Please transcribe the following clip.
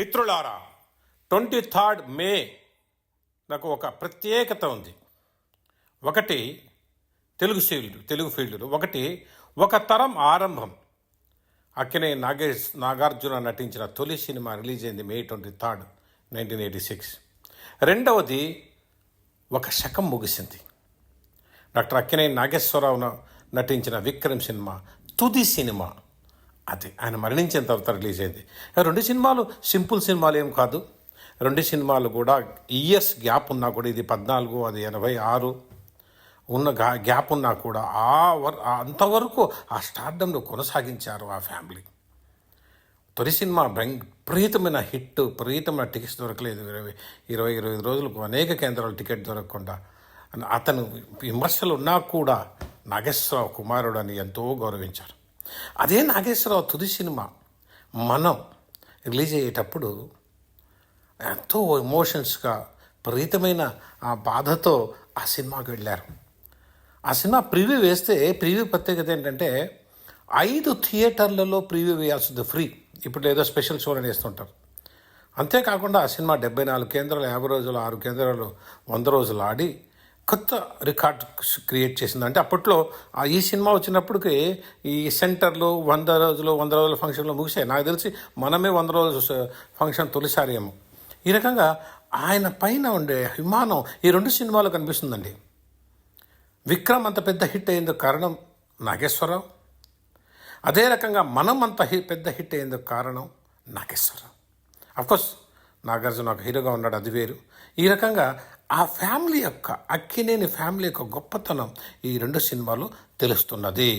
మిత్రులారా twenty third May నాకు ఒక ప్రత్యేకత ఉంది. ఒకటి తెలుగు ఫీల్డ్ తెలుగు ఫీల్డ్లో. ఒకటి ఒక తరం ఆరంభం. అక్కినే నాగేష్ నాగార్జున నటించిన తొలి సినిమా రిలీజ్ అయింది May twenty third nineteen eighty six. రెండవది ఒక శకం ముగిసింది. డాక్టర్ అక్కినే నాగేశ్వరరావు నటించిన విక్రమ్ సినిమా తుది సినిమా. అది ఆయన మరణించిన తర్వాత రిలీజ్ అయింది. రెండు సినిమాలు సింపుల్ సినిమాలు ఏం కాదు. రెండు సినిమాలు కూడా ఇయర్స్ గ్యాప్ ఉన్నా కూడా ఇది పద్నాలుగు అది ఎనభై ఆరు ఉన్న గా గ్యాప్ ఉన్నా కూడా ఆ వర్ అంతవరకు ఆ స్టార్డంలో కొనసాగించారు ఆ ఫ్యామిలీ. తొలి సినిమా భయం- హిట్ ప్రీతమైన టికెట్స్ దొరకలేదు. ఇరవై ఇరవై ఇరవై రోజులకు అనేక కేంద్రాలు టికెట్ దొరకకుండా. అతను విమర్శలు ఉన్నా కూడా నాగేశ్వరరావు కుమారుడు అని ఎంతో గౌరవించారు. అదే నాగేశ్వరరావు తుది సినిమా. మనం రిలీజ్ అయ్యేటప్పుడు ఎంతో ఎమోషన్స్గా ప్రీతమైన ఆ బాధతో ఆ సినిమాకి వెళ్ళారు. ఆ సినిమా ప్రివ్యూ వేస్తే ప్రివ్యూ ప్రత్యేకత ఏంటంటే ఐదు థియేటర్లలో ప్రివ్యూ వేయాల్సింది ఫ్రీ. ఇప్పుడు ఏదో స్పెషల్ షో అని వేస్తుంటారు. అంతేకాకుండా ఆ సినిమా డెబ్బై నాలుగు కేంద్రాలు యాభై రోజులు ఆరు కేంద్రాలు వంద రోజులు ఆడి కొత్త రికార్డ్ క్రియేట్ చేసింది. అంటే అప్పట్లో ఆ ఈ సినిమా వచ్చినప్పటికి ఈ సెంటర్లు వంద రోజులు వంద రోజుల ఫంక్షన్లు ముగిసాయి నాకు తెలిసి మనమే వంద రోజులు ఫంక్షన్ తొలిసారి ఏమో ఈ రకంగా ఆయన పైన ఉండే అభిమానం ఈ రెండు సినిమాలు కనిపిస్తుందండి. విక్రమ్ అంత పెద్ద హిట్ అయ్యేందుకు కారణం నాగేశ్వరరావు. అదే రకంగా మనం అంత హి పెద్ద హిట్ అయ్యేందుకు కారణం నాగేశ్వరరావు. అఫ్కోర్స్ నాగార్జున ఒక హీరోగా ఉన్నాడు అది వేరు. ఈ రకంగా ఆ ఫ్యామిలీ యొక్క అక్కినేని ఫ్యామిలీ యొక్క గొప్పతనం ఈ రెండు సినిమాలు తెలుస్తున్నది.